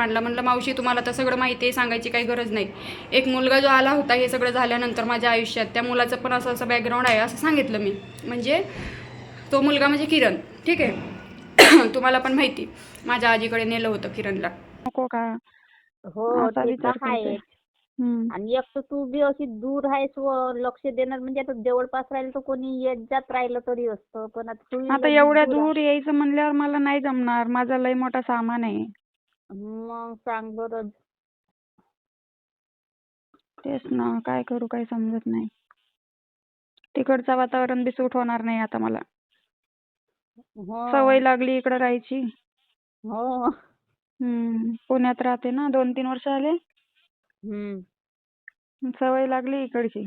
मांडला. म्हणलं मावशी तुम्हाला तर सगळं माहिती आहे सांगायची काही गरज नाही. एक मुलगा जो आला होता हे सगळं झाल्यानंतर माझ्या आयुष्यात त्या मुलाचं पण असं असं बॅकग्राऊंड आहे असं सांगितलं मी. म्हणजे तो मुलगा म्हणजे किरण. ठीक आहे? तुम्हाला पण माहिती. माझ्या आजीकडे नेलं होतं किरणला. नको का? हो असा ते विचार तर करते आहे हम्म. आणि एक तर तू बी अशी दूर आहेस व लक्ष देणार. म्हणजे आता जवळपास राहिलं तर कोणी येत जात राहिलं तरी असतं. पण आता तू आता एवढ्या दूर यायचं म्हणल्यावर मला नाही जमणार. माझा लय मोठा सामान आहे. मग सांग बरं. तेच ना काय करू काही समजत नाही. तिकडचं वातावरण बी सूट होणार नाही आता मला. हो. सवय लागली इकडे राहायची. हो. हम्म पुण्यात राहते ना दोन तीन वर्ष आले. हम्म. सवय लागली इकडची.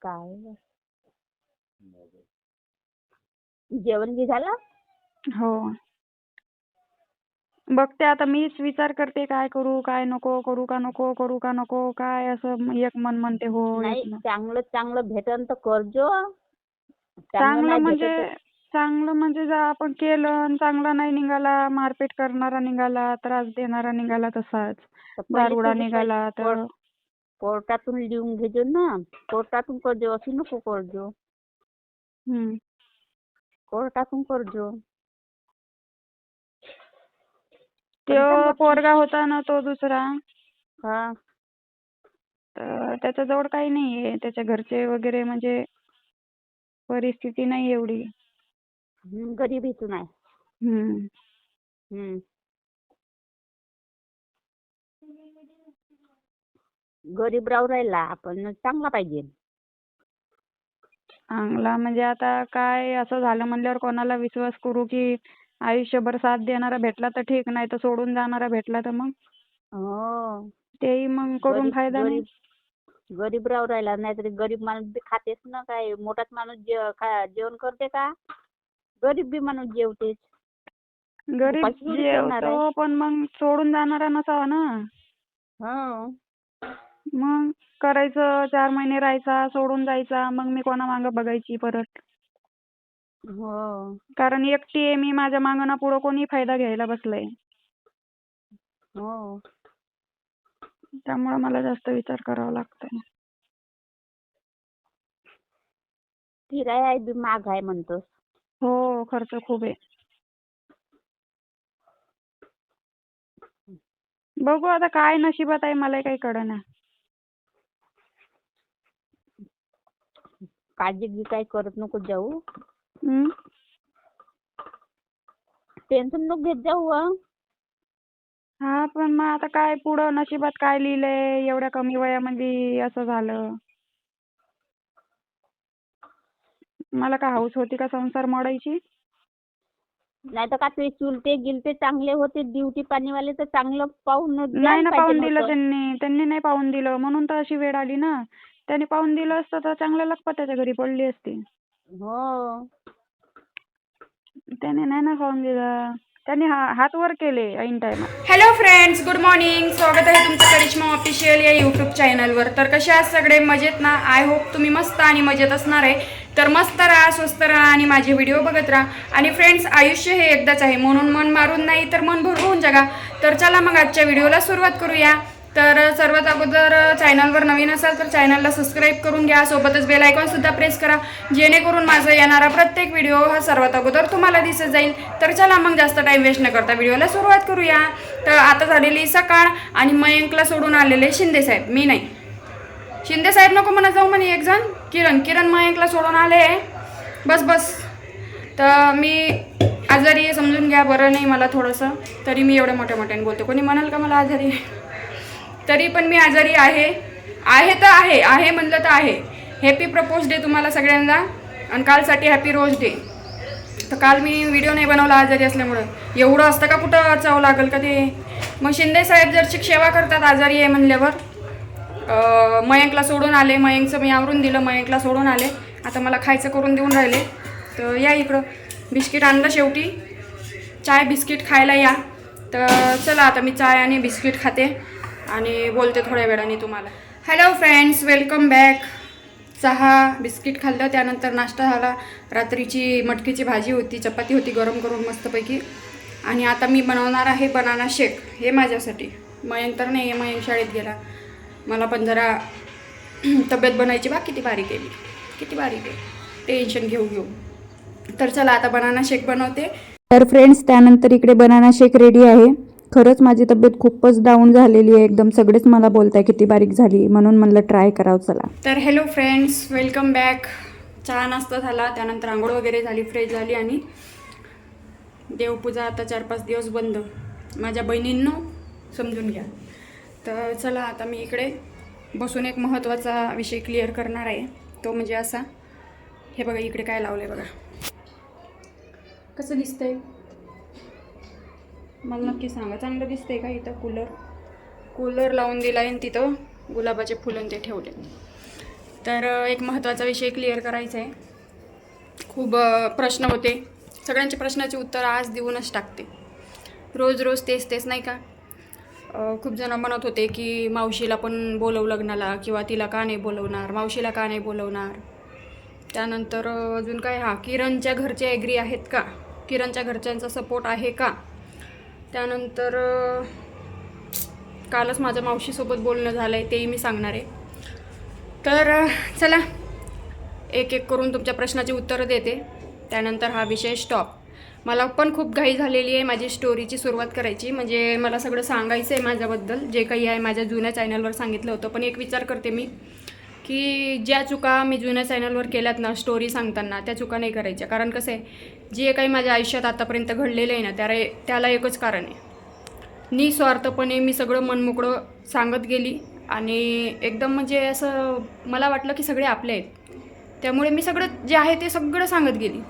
काय. जेवण बी झालं? हो. बघते आता मीच विचार करते काय करू काय नको करू का नको करू का नको काय असं एक मन म्हणते हो नाही एक मन. चांगलं चांगलं भेटन तर करजो. चांगलं नाही म्हणजे भेटत चांगलं म्हणजे जर आपण केलं आणि चांगला नाही निघाला मारपीट करणारा निघाला त्रास देणारा निघाला तसाच. तर पहिले दारुडा निघाला तर कोर्ट- कोर्टातून लिहून घेजो ना. कोर्टातून करजो अशी नको करजो. हम्म. कोर्टातून करजो. तो पोरगा होता ना तो दुसरा. हा. तर त्याच्याजवळ काही नाहीये त्याच्या घरचे वगैरे म्हणजे परिस्थिती नाही एवढी. हम्म, गरिबीतून आहे. हम्म. हम्म. गरीब राहू राहिला आपण चांगला पाहिजे. चांगला म्हणजे आता काय असं झालं म्हणल्यावर कोणाला विश्वास करू की आयुष्यभर साथ देणारा भेटला तर ठीक नाही तर सोडून जाणारा भेटला तर मग? हो. तेही मग करून फायदा नाही. गरीब राहू राहिला नाहीतरी गरीब माणूस बी खातेच ना काय? मोठाच माणूस जे- खा- जेवण करते का? गरीब बी माणूस जेवतेच. गरीब उपाशी आहे. जेवतो पण मग सोडून जाणारा नसावा ना? हो. मग करायचं चार महिने राहायचा सोडून जायचा मग मी कोणा मागं बघायची परत? हो. कारण एकटी आहे मी माझ्या मागं ना पुढं कोणी फायदा घ्यायला बसलंय. हो. त्यामुळे मला जास्त विचार करावा लागतोय. फिराय बी महाग आहे म्हणतोस. हो खर्च खूप आहे. बघू आता काय नशिबात आहे मलाही काही कळना. काळजी बी काही करत नको जाऊ. टेन्शन नको घेत जाऊ हं. हा पण मग आता काय पुढं नशिबात काय लिहिलंय? एवढ्या कमी वयामध्ये असं झालं. मला काय हौस होती का संसार मोडायची? नाही तर का ते चुलते गिलते चांगले होते ड्युटी पाणीवाले तर चांगलं पाहून नाही द्यायला ना पाहिजे पाहून दिलं. त्यांनी. त्यांनी नाही पाहून दिलं. म्हणून तर अशी वेळ आली ना. त्यांनी पाहून दिलं असतं तर चांगल्या लखपताच्या घरी पडली असती. हो. त्याने नाही ना खाऊन दिलं. त्यांनी हा- हात वर केले ऐन टायमात हॅलो फ्रेंड्स गुड मॉर्निंग स्वागत आहे तुमचं करिश्मा ऑफिशियल या यूट्यूब चॅनलवर तर कसे आहात सगळे? मजेत ना? आय होप तुम्ही मस्त आणि मजेत असणार आहे. तर मस्त राहा स्वस्त राहा आणि माझे व्हिडिओ बघत राहा. आणि फ्रेंड्स आयुष्य हे एकदाच आहे. म्हणून मन मारून नाही तर मन भरवून जगा. तर चला मग आजच्या व्हिडिओला सुरुवात करूया. तर सर्वात अगोदर चॅनलवर नवीन असाल तर चॅनलला सबस्क्राईब करून घ्या. सोबतच बेल आयकॉनसुद्धा प्रेस करा. जेणेकरून माझा येणारा प्रत्येक व्हिडिओ हा सर्वात अगोदर तुम्हाला दिसत जाईल. तर चला मग जास्त टाईम वेस्ट न करता व्हिडिओला सुरुवात करूया. तर आता झालेली सकाळ आणि मयंकला सोडून आलेले शिंदे साहेब. मी नाही. शिंदे साहेब नको म्हणा जाऊ म्हणे एक जण किरण किरण मयंकला सोडून आले. बस बस. तर मी आजारी समजून घ्या. बरं नाही मला थोडंसं. तरी मी एवढ्या मोठ्या मोठ्याने बोलते. कोणी म्हणाल का मला आजारी आहे? तरी पण मी आजारी आहे. आहे तर आहे आहे म्हणलं तर आहे. हॅपी प्रपोज डे तुम्हाला सगळ्यांना आणि कालसाठी हॅपी रोज डे तर काल मी व्हिडिओ नाही बनवला आजारी असल्यामुळं. एवढं असतं का कुठं वाचावं लागेल का ते? मग शिंदे साहेब जर सेवा करतात आजारी आहे म्हणल्यावर मयंकला सोडून आले. मयंकचं मी आवरून दिलं मयंकला सोडून आले. आता मला खायचं करून देऊन राहिले. तर या इकडं. बिस्किट आणलं शेवटी. चाय बिस्किट खायला या. तर चला आता मी चाय आणि बिस्किट खाते. आणि बोलते थोड्या वेळाने तुम्हाला. हॅलो फ्रेंड्स वेलकम बॅक चहा बिस्किट खाल्लं त्यानंतर नाश्ता झाला. रात्रीची मटकीची भाजी होती चपाती होती गरम करून मस्तपैकी. आणि आता मी बनवणार आहे बनाना शेक हे माझ्यासाठी. मयंक तर नाही आहे मयंक शाळेत गेला. मला पण जरा तब्येत बनायची बा किती बारीक आहे किती बारीक आहे. टेन्शन घेऊ घेऊ. तर चला आता बनाना शेक बनवते. तर फ्रेंड्स त्यानंतर इकडे बनाना शेक रेडी आहे. खरंच माझी तब्येत खूपच डाऊन झालेली आहे. एकदम सगळेच मला बोलताय किती बारीक झाली. म्हणून म्हणलं ट्राय करावं चला. तर हॅलो फ्रेंड्स वेलकम बॅक चहा नाश्ता झाला. त्यानंतर आंघोळ वगैरे झाली फ्रेश झाली आणि देवपूजा आता चार पाच दिवस बंद. माझ्या बहिणींनो समजून घ्या. तर चला आता मी इकडे बसून एक महत्त्वाचा विषय क्लिअर करणार आहे. तो म्हणजे असा हे बघा इकडे काय लावलं आहे बघा. कसं दिसतंय? मला नक्की सांगा. चांगलं दिसतंय का इथं कूलर कूलर लावून दिला आहे आणि तिथं गुलाबाचे फुलं ते ठेवले. तर एक महत्त्वाचा विषय क्लिअर करायचा आहे. खूप प्रश्न होते. सगळ्यांचे प्रश्नाची उत्तर आज देऊनच टाकते. रोज रोज तेच तेच नाही का? खूप जण म्हणत होते की मावशीला पण बोलवू लग्नाला किंवा तिला का नाही बोलवणार मावशीला का नाही बोलवणार? त्यानंतर अजून काय? हा किरणच्या घरचे ॲग्री आहेत का? किरणच्या घरच्यांचा सपोर्ट आहे का? त्यानंतर कालच माझ्या मावशीसोबत बोलणं झालं आहे तेही मी सांगणार आहे. तर चला एक एक करून तुमच्या प्रश्नाची उत्तरं देते. त्यानंतर हा विषय स्टॉप मला पण खूप घाई झालेली आहे माझी स्टोरीची सुरुवात करायची. म्हणजे मला सगळं सांगायचं आहे माझ्याबद्दल. जे काही आहे माझ्या जुन्या चॅनलवर सांगितलं होतं. पण एक विचार करते मी की ज्या चुका मी जुन्या चॅनलवर केल्यात ना स्टोरी सांगताना त्या चुका नाही करायच्या. कारण कसं आहे जे काही माझ्या आयुष्यात आतापर्यंत घडलेलं आहे ना त्याला त्याला एकच कारण आहे. निस्वार्थपणे मी सगळं मनमोकळं सांगत गेली आणि एकदम म्हणजे असं मला वाटलं की सगळे आपले आहेत. त्यामुळे मी सगळं जे आहे ते सगळं सांगत गेली.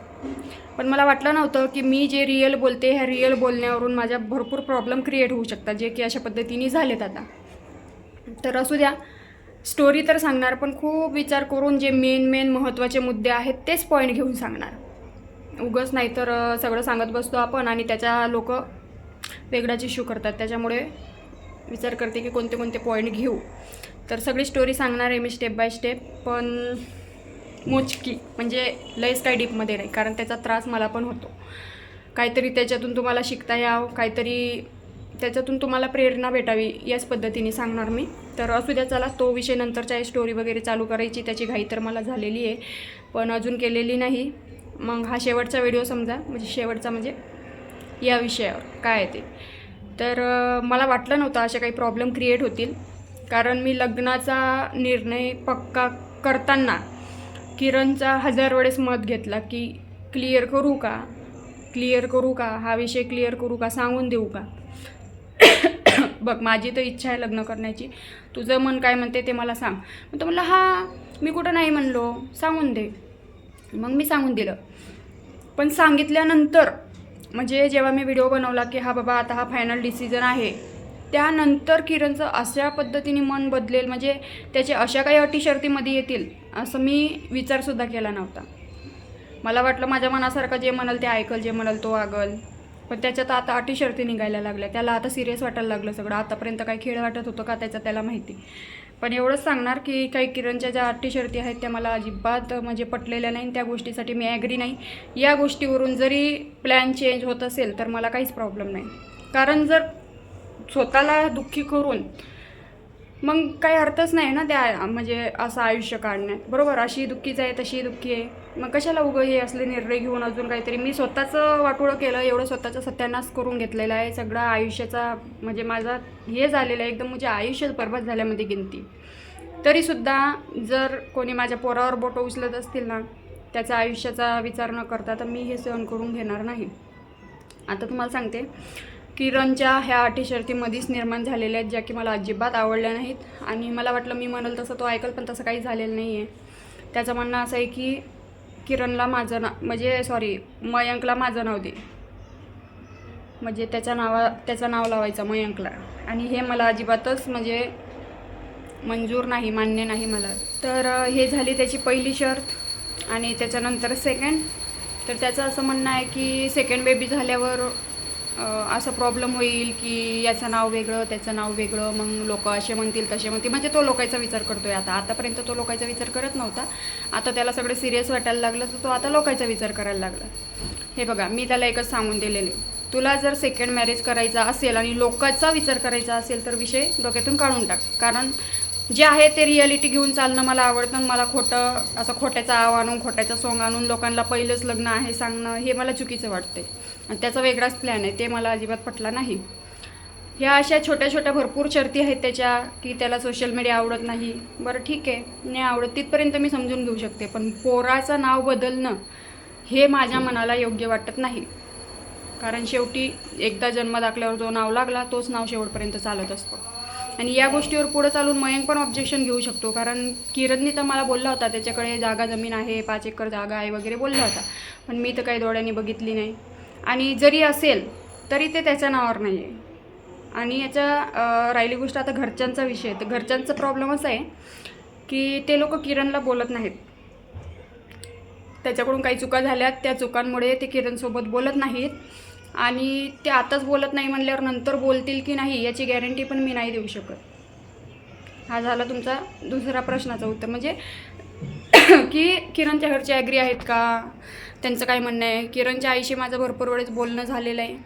पण मला वाटलं नव्हतं की मी जे रिअल बोलते ह्या रिअल बोलण्यावरून माझ्या भरपूर प्रॉब्लेम क्रिएट होऊ शकतात जे की अशा पद्धतीने झालेत आता. तर असू द्या स्टोरी तर सांगणार पण खूप विचार करून जे मेन मेन महत्त्वाचे मुद्दे आहेत तेच पॉईंट घेऊन सांगणार. उगच नाही तर सगळं सांगत बसतो आपण आणि त्याच्या लोक वेगळाच इश्यू करतात. त्याच्यामुळे विचार करते की कोणते कोणते पॉईंट घेऊ. तर सगळी स्टोरी सांगणार आहे मी स्टेप बाय स्टेप पण मोजकी म्हणजे लयच काय डीपमध्ये नाही कारण त्याचा त्रास मला पण होतो. काहीतरी त्याच्यातून तुम्हाला शिकता यावं काहीतरी त्याच्यातून तुम्हाला प्रेरणा भेटावी याच पद्धतीने सांगणार मी. तर असू द्या चला तो विषय नंतरच्या स्टोरी वगैरे चालू करायची त्याची घाई तर मला झालेली आहे पण अजून केलेली नाही. मग हा शेवटचा व्हिडिओ समजा म्हणजे शेवटचा म्हणजे या विषयावर काय आहे ते. तर मला वाटलं नव्हतं असे काही प्रॉब्लेम क्रिएट होतील. कारण मी लग्नाचा निर्णय पक्का करताना किरणचा हजार वेळेस मत घेतला की क्लिअर करू का? क्लिअर करू का? हा विषय क्लिअर करू का? सांगून देऊ का? बघ माझी तर इच्छा आहे लग्न करण्याची. तुझं मन काय म्हणते ते मला सांग. मग तो म्हणला हा मी कुठं नाही म्हणलो. सांगून दे. मग मी सांगून दिलं. पण सांगितल्यानंतर म्हणजे जेव्हा मी व्हिडिओ बनवला की हा बाबा आता हा फायनल डिसिजन आहे त्यानंतर किरणचं अशा पद्धतीने मन बदलेल म्हणजे त्याचे अशा काही अटी शर्तीमध्ये येतील असं मी विचारसुद्धा केला नव्हता. मला वाटलं माझ्या मनासारखं जे म्हणाल ते ऐकल जे म्हणाल तो आगल पण त्याच्यात आता अटी शर्ती निघायला लागल्या. त्याला आता सिरियस वाटायला लागलं सगळं. आतापर्यंत काही खेळ वाटत होतं का त्याचं त्याला माहिती. पण एवढंच सांगणार की काही किरणच्या ज्या अटी शर्ती आहेत त्या मला अजिबात म्हणजे पटलेल्या नाही त्या गोष्टीसाठी मी ॲग्री नाही. या गोष्टीवरून जरी प्लॅन चेंज होत असेल तर मला काहीच प्रॉब्लेम नाही. कारण जर स्वतःला दुःखी करून मग काही अर्थच नाही ना त्या म्हणजे असं आयुष्य काढण्यात बरोबर अशी दुःखीच आहे तशी दुःखी आहे. मग कशाला उगं हे असले निर्णय घेऊन अजून काहीतरी? मी स्वतःचं वाटोळं केलं एवढं स्वतःचं सत्यानाश करून घेतलेला आहे. सगळा आयुष्याचा म्हणजे माझा हे झालेलं आहे एकदम म्हणजे आयुष्यच बरबाद झाल्यामध्ये गिनती. तरीसुद्धा जर कोणी माझ्या पोरावर बोटं उचलत असतील ना त्याचा आयुष्याचा विचार न करता तर मी हे सहन करून घेणार नाही. आता तुम्हाला सांगते. किरणच्या ह्या अटी शर्तीमध्येच निर्माण झालेल्या आहेत ज्या की मला अजिबात आवडल्या नाहीत. आणि मला वाटलं मी म्हणाल तसं तो ऐकल पण तसं काही झालेलं नाही आहे त्याचं म्हणणं असं आहे की किरणला माझं ना म्हणजे सॉरी मयंकला माझं नाव दे. म्हणजे त्याच्या नावा त्याचं नाव लावायचं मयंकला. आणि हे मला अजिबातच म्हणजे मंजूर नाही मान्य नाही मला. तर हे झाली त्याची पहिली शर्त आणि त्याच्यानंतर सेकंड तर त्याचं असं म्हणणं आहे की सेकंड बेबी झाल्यावर असं प्रॉब्लेम होईल की याचं नाव वेगळं त्याचं नाव वेगळं मग लोक असे म्हणतील तसे म्हणतील. म्हणजे तो लोकांचा विचार करतो आहे आता. आतापर्यंत तो लोकांचा विचार करत नव्हता. आता त्याला सगळं सिरियस वाटायला लागलं तर तो आता लोकांचा विचार करायला लागला. हे बघा मी त्याला एकच सांगून दिलेले. तुला जर सेकंड मॅरेज करायचा असेल आणि लोकांचा विचार करायचा असेल तर विषय डोक्यातून काढून टाक. कारण जे आहे ते रियालिटी घेऊन चालणं मला आवडतं आणि मला खोटं असं खोट्याचा आव आणून खोट्याचा सोंग आणून लोकांना पहिलंच लग्न आहे सांगणं हे मला चुकीचं वाटते आणि त्याचा वेगळाच प्लॅन आहे ते मला अजिबात पटला नाही. ह्या अशा छोट्या छोट्या भरपूर शर्ती आहेत त्याच्या की त्याला सोशल मीडिया आवडत नाही. बरं ठीक आहे नाही आवडत तिथपर्यंत मी समजून घेऊ शकते पण पोराचं नाव बदलणं हे माझ्या मनाला योग्य वाटत नाही. कारण शेवटी एकदा जन्म दाखल्यावर जो नाव लागला तोच नाव शेवटपर्यंत चालत असतो. आणि या गोष्टीवर पुढं चालून मयंक पण ऑब्जेक्शन घेऊ शकतो. कारण किरणने तर मला बोलला होता त्याच्याकडे जागा जमीन आहे पाच एकर जागा आहे वगैरे बोलला होता. पण मी तर काही डोळ्यांनी बघितली नाही. आणि जरी असेल तरी ते त्याच्या नावावर नाही आहे आणि याच्या राहिली गोष्ट आता घरच्यांचा विषय. तर घरच्यांचा प्रॉब्लेम असा आहे की ते लोक किरणला बोलत नाहीत. त्याच्याकडून काही चुका झाल्यात त्या चुकांमुळे ते किरणसोबत बोलत नाहीत. आणि ते आताच बोलत नाही म्हणल्यावर नंतर बोलतील की नाही याची गॅरंटी पण मी नाही देऊ शकत. हा झाला तुमचा दुसरा प्रश्नाचा उत्तर. म्हणजे की किरणच्या घरचे ॲग्री आहेत का? त्यांचं काय म्हणणं आहे? किरणच्या आईशी माझं भरपूर वेळेस बोलणं झालेलं आहे.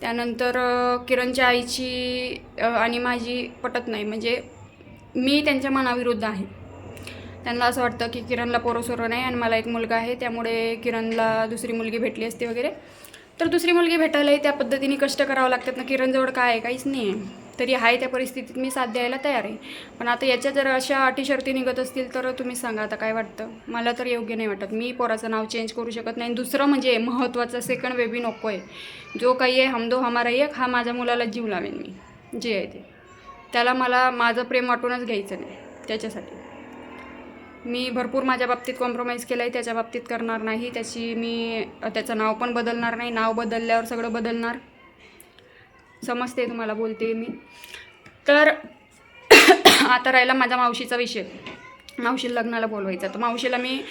त्यानंतर किरणच्या आईची आणि माझी पटत नाही. म्हणजे मी त्यांच्या मनाविरुद्ध आहे. त्यांना असं वाटतं की किरणला पोरं सोरं नाही आणि मला एक मुलगा आहे. त्यामुळे किरणला दुसरी मुलगी भेटली असते वगैरे. तर दुसरी मुलगी भेटायलाही त्या पद्धतीने कष्ट करावं लागतात ना किरणजवळ काय आहे काहीच नाही आहे. तरी आहे त्या परिस्थितीत मी साथ द्यायला तयार आहे. पण आता याच्या जर अशा अटी शर्ती निघत असतील तर तुम्ही सांगा आता काय वाटतं. मला तर योग्य नाही वाटत. मी पोराचं नाव चेंज करू शकत नाही. दुसरं म्हणजे महत्त्वाचं सेकंड बेबी नको आहे. जो काही आहे हमदो हमारा एक हा माझ्या मुलाला जीव लावेन मी. जे आहे ते. त्याला मला माझं प्रेम वाटूनच घ्यायचं नाही. त्याच्यासाठी. मी भरपूर माझ्या बाबतीत कॉम्प्रोमाइज केलं आहे त्याच्या बाबतीत करणार नाही. त्याची मी त्याचं नाव पण बदलणार नाही. नाव बदलल्यावर सगळं बदलणार. समजते तुम्हाला बोलते मी. तर आता राहिला माझ्या मावशीचा विषय. मावशीला लग्नाला बोलवायचा. तर मावशीला मी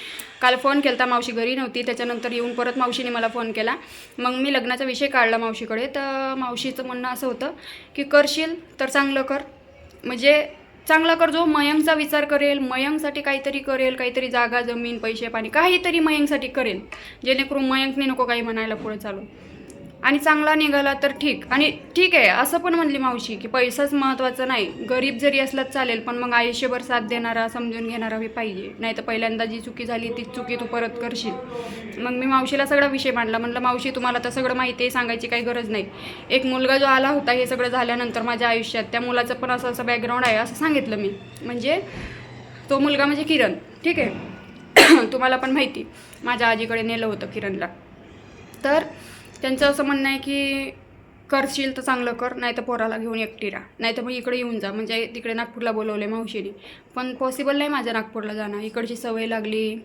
काल फोन केला मावशी घरी नव्हती. त्याच्यानंतर येऊन परत मावशीने मला फोन केला. मग मी लग्नाचा विषय काढला मावशीकडे. तर मावशीचं म्हणणं असं होतं की करशील तर चांगलं कर. म्हणजे चांगला कर जो मयंकचा विचार करेल मयंकसाठी काहीतरी करेल काहीतरी जागा जमीन पैसे पाणी काहीतरी मयंकसाठी करेल. जेणेकरून मयंकने नको काही म्हणायला पुढे चालू. आणि चांगला निघाला तर ठीक. आणि ठीक आहे असं पण म्हणली मावशी की पैसाच महत्त्वाचा नाही. गरीब जरी असलाच चालेल पण मग आयुष्यभर साथ देणारा समजून घेणारा हे पाहिजे. नाही तर पहिल्यांदा जी चुकी झाली तीच चुकी तू परत करशील. मग मी मावशीला सगळा विषय मांडला. म्हणलं मावशी तुम्हाला तर सगळं माहिती आहे सांगायची काही गरज नाही. एक मुलगा जो आला होता हे सगळं झाल्यानंतर माझ्या आयुष्यात त्या मुलाचं पण असं असं बॅकग्राऊंड आहे असं सांगितलं मी. म्हणजे तो मुलगा म्हणजे किरण. ठीक आहे? तुम्हाला पण माहिती. माझ्या आजीकडे नेलं होतं किरणला. तर त्यांचं असं म्हणणं आहे की करशील तर चांगलं कर नाही तर पोराला घेऊन एकटी राहा. नाही तर मग इकडे येऊन जा. म्हणजे तिकडे नागपूरला बोलवले मावशीने. पण पॉसिबल नाही माझ्या नागपूरला जाणं. इकडची सवय लागली.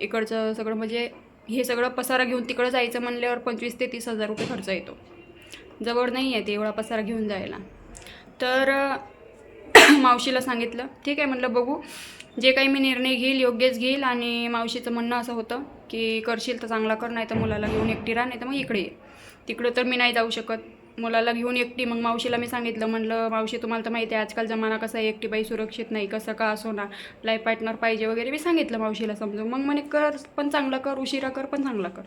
इकडचं सगळं म्हणजे हे सगळं पसारा घेऊन तिकडं जायचं म्हणल्यावर पंचवीस ते तीस हजार रुपये खर्च येतो. जवळ नाही आहे ते एवढा पसारा घेऊन जायला. तर मावशीला सांगितलं. ठीक आहे म्हटलं बघू. जे काही मी निर्णय घेईल योग्यच घेईल. आणि मावशीचं म्हणणं असं होतं की करशील तर चांगला कर नाही तर मुलाला घेऊन एकटी राहा नाही तर मग इकडे ये. तिकडं तर मी नाही जाऊ शकत. मुलाला घेऊन एकटी मग मावशीला मी सांगितलं म्हणलं मावशी तुम्हाला तर माहिती आहे आजकाल जमाना कसा आहे एकटी बाई सुरक्षित नाही कसं का असो ना लाईफ पार्टनर पाहिजे वगैरे. मी सांगितलं मावशीला समजून. मग म्हणे कर पण चांगलं कर उशिरा कर पण चांगला कर.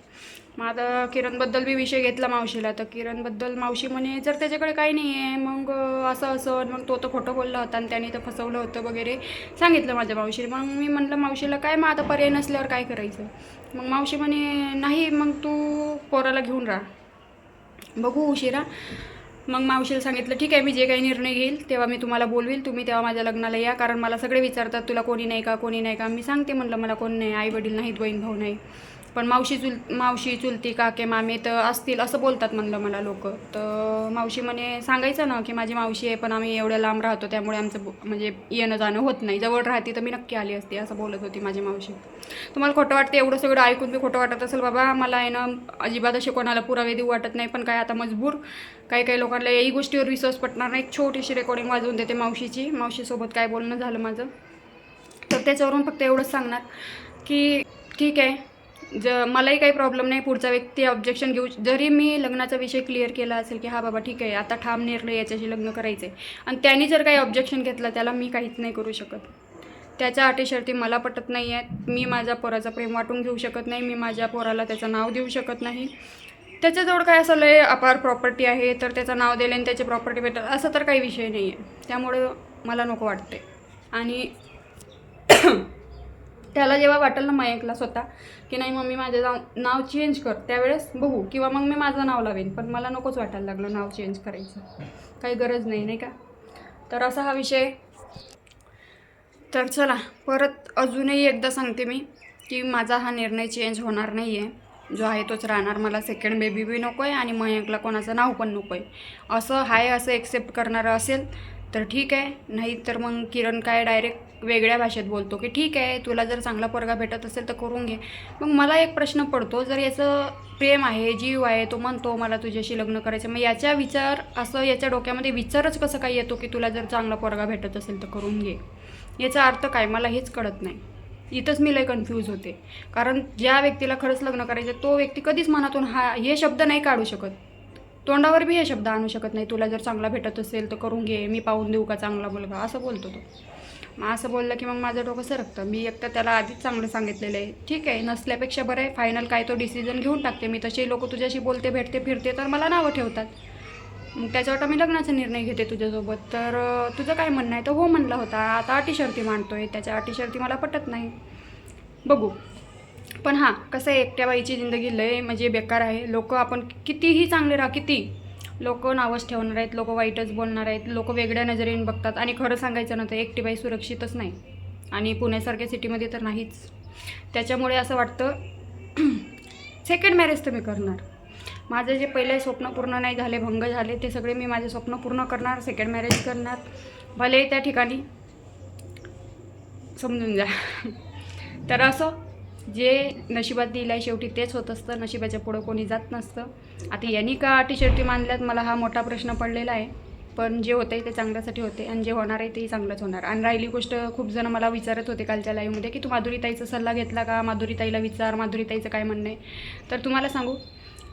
मग आता किरणबद्दल बी विषय घेतला मावशीला. तर किरणबद्दल मावशी म्हणे जर त्याच्याकडे काही नाही आहे मग असं असं. मग तो तर खोटं बोलला होता आणि त्याने तर फसवलं होतं वगैरे. सांगितलं माझ्या मावशीला. मग मी म्हटलं मावशीला काय मग आता पर्याय नसल्यावर काय करायचं? मग मावशी म्हणे नाही मग तू पोराला घेऊन राहा. बघू उशिरा. मग मावशीला सांगितलं ठीक आहे मी जे काही निर्णय घेईल तेव्हा मी तुम्हाला बोलवील. तुम्ही तेव्हा माझ्या लग्नाला या. कारण मला सगळे विचारतात तुला कोणी नाही का कोणी नाही का? मी सांगते म्हटलं मला कोण नाही आई वडील नाहीत बहीण भाऊ नाही. पण मावशी चुल मावशी चुलती काके मामे तर असतील असं बोलतात म्हणलं मला लोक. तर मावशी म्हणे सांगायचं ना की माझी मावशी आहे पण आम्ही एवढ्या लांब राहतो त्यामुळे आमचं म्हणजे येणं जाणं होत नाही. जवळ राहते तर मी नक्की आली असते असं बोलत होती माझी मावशी. तुम्हाला खोटं वाटतं एवढं सगळं ऐकून बी खोटं वाटत असेल बाबा मला आहे ना अजिबात असे कोणाला पुरावे देऊ वाटत नाही पण काय आता मजबूर काही काही लोकांना याही गोष्टीवर विश्वास पटणार नाही. एक छोटीशी रेकॉर्डिंग वाजवून देते मावशीची. मावशीसोबत काय बोलणं झालं माझं? तर त्याच्यावरून फक्त एवढंच सांगणार की ठीक आहे ज मलाही काही प्रॉब्लेम नाही. पुढचा व्यक्ती ऑब्जेक्शन घेऊ. जरी मी लग्नाचा विषय क्लिअर केला असेल की हा बाबा ठीक आहे. आता ठाम निर्णय याच्याशी लग्न करायचं आहे आणि त्याने जर काही ऑब्जेक्शन घेतलं त्याला मी काहीच नाही करू शकत. त्याच्या अटीशर्ती मला पटत नाही आहेत मी माझ्या पोराचं प्रेम वाटून घेऊ शकत नाही. मी माझ्या पोराला त्याचं नाव देऊ शकत नाही. त्याच्याजवळ काय असं लय अपार प्रॉपर्टी आहे तर त्याचं नाव दिले आणि त्याची प्रॉपर्टी भेटत असं तर काही विषय नाही आहे त्यामुळं मला नको वाटते आणि त्याला जेव्हा वाटेल ना मयंकला स्वतः की नाही मम्मी माझं नाव नाव चेंज कर त्यावेळेस बघू किंवा मग मी माझं नाव लावेन पण मला नकोच वाटायला लागलं नाव चेंज करायचं. काही गरज नाही नाही का? तर असा हा विषय. तर चला परत अजूनही एकदा सांगते मी की माझा हा निर्णय चेंज होणार नाही आहे जो आहे तोच राहणार. मला सेकंड बेबी बी नको आहे आणि मयंकला कोणाचं नाव पण नको आहे असं हाय असं एक्सेप्ट करणारं असेल तर ठीक आहे. नाही तर मग किरण काय डायरेक्ट वेगळ्या भाषेत बोलतो की ठीक आहे तुला जर चांगला पोरगा भेटत असेल तर करून घे. मग मला एक प्रश्न पडतो जर याचं प्रेम आहे जीव आहे तो म्हणतो मला तुझ्याशी लग्न करायचं मग याच्या विचार असं याच्या डोक्यामध्ये विचारच कसं काय येतो की तुला जर चांगला पोरगा भेटत असेल तर करून घे. याचा अर्थ काय? मला हेच कळत नाही. इथंच मी लय कन्फ्यूज होते. कारण ज्या व्यक्तीला खरंच लग्न करायचं तो व्यक्ती कधीच मनातून हा हे शब्द नाही काढू शकत. तोंडावर बी हे शब्द आणू शकत नाही तुला जर चांगला भेटत असेल तर करून घे मी पाहून देऊ का चांगला मुलगा? असं बोलतो तो. मग असं बोललं की मग माझं डोकं सरकतं. मी एक तर त्याला आधीच चांगलं सांगितलेलं आहे. ठीक आहे नसल्यापेक्षा बरं आहे. फायनल काय तो डिसिजन घेऊन टाकते. मी तसे लोक तुझ्याशी बोलते भेटते फिरते तर मला नावं ठेवतात. मग त्याच्यावर मी लग्नाचा निर्णय घेते तुझ्यासोबत. तर तुझं काय म्हणणं आहे? तर हो म्हणला होता. आता अटी शर्ती मांडतोय. त्याच्या अटी शर्ती मला पटत नाही. बघू. पण हां कसं आहे एकट्या बाईची जिंदगी लय म्हणजे बेकार आहे. लोक आपण कितीही चांगले राहा किती लोक नावच ठेवणार आहेत लोक वाईटच बोलणार आहेत लोक वेगळ्या नजरेने बघतात. आणि खरं सांगायचं ना तर एकटी बाई सुरक्षितच नाही. आणि पुण्यासारख्या सिटीमध्ये तर नाहीच. त्याच्यामुळे असं वाटतं सेकंड मॅरेज तर मी करणार. माझे जे पहिले स्वप्न पूर्ण नाही झाले भंग झाले ते सगळे मी माझे स्वप्न पूर्ण करणार सेकंड मॅरेज करणार. भले त्या ठिकाणी समजून जा. तर असं जे नशिबात दिलं आहे शेवटी तेच होत असतं नशिबाच्या पुढं कोणी जात नसतं. आता यांनी का अटी शर्ती मानल्यात? मला हा मोठा प्रश्न पडलेला आहे. पण जे होतं आहे ते चांगल्यासाठी होते आणि जे होणार आहे तेही चांगलंच होणार. आणि राहिली गोष्ट खूप जण मला विचारत होते कालच्या लाईव्हमध्ये की तू माधुरीताईचा सल्ला घेतला का? माधुरीताईला विचार माधुरीताईचं काय म्हणणं आहे? तर तुम्हाला सांगू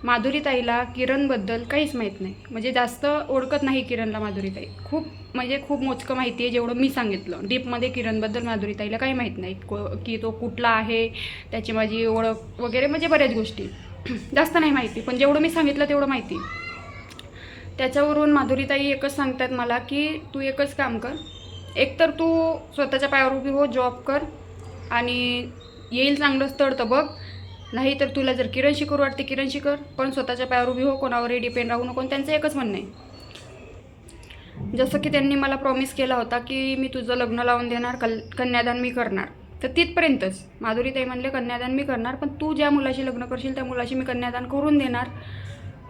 माधुरीताईला किरणबद्दल काहीच माहीत नाही. म्हणजे जास्त ओळखत नाही किरणला माधुरीताई. खूप म्हणजे खूप मोजकं माहिती आहे जेवढं मी सांगितलं. डीपमध्ये किरणबद्दल माधुरीताईला काही माहीत नाही. को की तो कुठला आहे त्याची माझी ओळख वगैरे म्हणजे बऱ्याच गोष्टी. जास्त नाही माहिती पण जेवढं मी सांगितलं तेवढं माहिती. त्याच्यावरून माधुरीताई एकच सांगतात मला की तू एकच काम कर. एकतर तू स्वतःच्या पायावर उभी हो जॉब कर आणि येईल चांगलं स्थळ तर बघ. नाही तर तुला जर किरणशी करू वाटते किरणशी कर पण स्वतःच्या पायावर उभी हो कोणावरही डिपेंड राहू नको त्यांचं एकच म्हणणं आहे. जसं की त्यांनी मला प्रॉमिस केला होता की मी तुझं लग्न लावून देणार कल कन्यादान मी करणार. तर तिथपर्यंतच. माधुरी ताई म्हणले कन्यादान मी करणार पण तू ज्या मुलाशी लग्न करशील त्या मुलाशी मी कन्यादान करून देणार.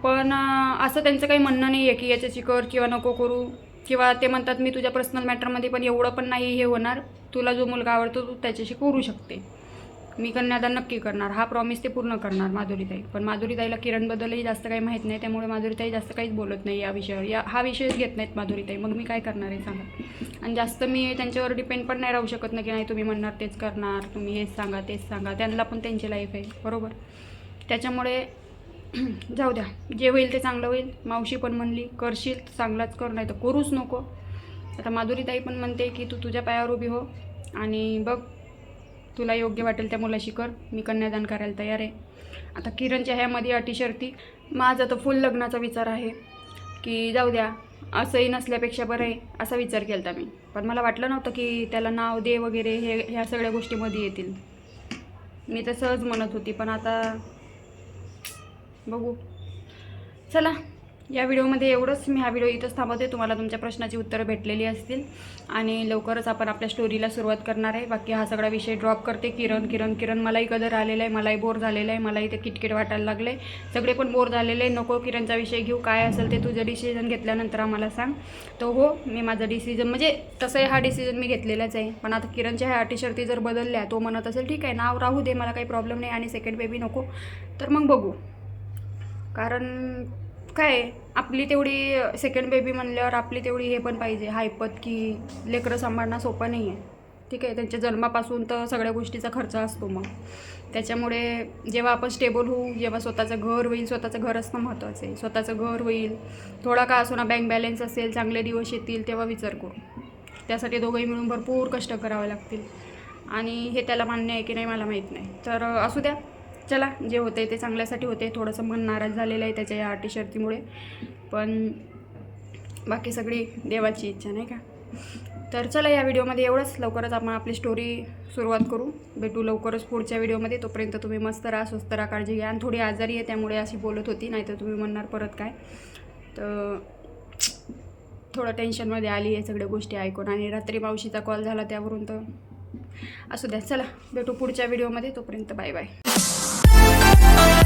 पण असं त्यांचं काही म्हणणं नाही आहे की याच्याशी कर किंवा नको करू. किंवा ते म्हणतात मी तुझ्या पर्सनल मॅटरमध्ये पण एवढं पण नाही हे होणार. तुला जो मुलगा आवडतो तू त्याच्याशी करू शकते. मी कन्यादान नक्की करणार. हा प्रॉमिस ते पूर्ण करणार माधुरीताई. पण माधुरीताईला किरणबद्दलही जास्त काही माहीत नाही त्यामुळे माधुरीताई जास्त काहीच बोलत नाही या विषयावर. या हा विषयच घेत नाहीत माधुरीताई. मग मी काय करणार आहे सांगा? आणि जास्त मी त्यांच्यावर डिपेंड पण नाही राहू शकत ना की नाही तुम्ही म्हणणार तेच करणार तुम्ही हेच सांगा तेच सांगा. त्यांना पण त्यांची लाईफ आहे. बरोबर? त्याच्यामुळे जाऊ द्या. जे होईल ते चांगलं होईल. मावशी पण म्हणली करशील चांगलाच कर नाही तर करूच नको. आता माधुरीताई पण म्हणते की तू तुझ्या पायावर उभी हो आणि बघ तुला योग्य वाटेल त्या मुलाशी कर. मी कन्यादान करायला तयार आहे. आता किरणच्या ह्यामध्ये अटी शर्ती माझा तर फुल लग्नाचा विचार आहे की जाऊ द्या असंही नसल्यापेक्षा बरं आहे असा विचार केला मी. पण मला वाटलं नव्हतं की त्याला नाव दे वगैरे हे ह्या सगळ्या गोष्टीमध्ये येतील. मी तर सहज म्हणत होती पण आता बघू. चला. या व्हिडिओमध्ये एवढंच. मी हा व्हिडिओ इथंच थांबवते. तुम्हाला तुमच्या प्रश्नाची उत्तरं भेटलेली असतील. आणि लवकरच आपण आपल्या स्टोरीला सुरुवात करणार आहे. बाकी हा सगळा विषय ड्रॉप करते. किरण किरण किरण मलाही कदर आलेला आहे मलाही बोर झालेला आहे मलाही ते किटकिट वाटायला लागले. सगळे पण बोर झालेले आहे नको किरणचा विषय घेऊ. काय असेल ते तुझं डिसिजन घेतल्यानंतर आम्हाला सांग. तर हो मी माझा डिसिजन म्हणजे तसंही हा डिसिजन मी घेतलेलाच आहे. पण आता किरणच्या ह्या अटी शर्ती जर बदलल्या तो म्हणत असेल ठीक आहे नाव राहू दे. मला काही प्रॉब्लेम नाही. आणि सेकंड बेबी नको. तर मग बघू. कारण काय आपली तेवढी सेकंड बेबी म्हणल्यावर आपली तेवढी हे पण पाहिजे हायपत की लेकरं सांभाळणं सोपं नाही आहे ठीक आहे त्यांच्या जन्मापासून तर सगळ्या गोष्टीचा खर्च असतो मग. त्याच्यामुळे जेव्हा आपण स्टेबल होऊ जेव्हा स्वतःचं घर होईल स्वतःचं घर असणं महत्त्वाचं आहे. स्वतःचं घर होईल थोडा का असो ना बँक बॅलन्स असेल चांगले दिवस येतील तेव्हा विचार करू. त्यासाठी दोघंही मिळून भरपूर कष्ट करावे लागतील. आणि हे त्याला मान्य आहे की नाही मला माहीत नाही. तर असू द्या. चला जे होते ते चांगल्यासाठी होते थोडंसं मन नाराज झालेलं आहे त्याच्या या टी शर्टीमुळे पण बाकी सगळी देवाची इच्छा नाही का? तर चला या व्हिडिओमध्ये एवढंच. लवकरच आपण आपली स्टोरी सुरुवात करू. भेटू लवकरच पुढच्या व्हिडिओमध्ये. तोपर्यंत तुम्ही मस्त राहा स्वस्त राहा काळजी घ्या. आणि थोडी आजारी आहे त्यामुळे अशी बोलत होती. नाहीतर तुम्ही म्हणणार परत काय. तर थोडं टेन्शनमध्ये आली आहे सगळ्या गोष्टी ऐकून. आणि रात्री मावशीचा कॉल झाला त्यावरून तर असू द्या. चला भेटू पुढच्या व्हिडिओमध्ये. तोपर्यंत बाय बाय.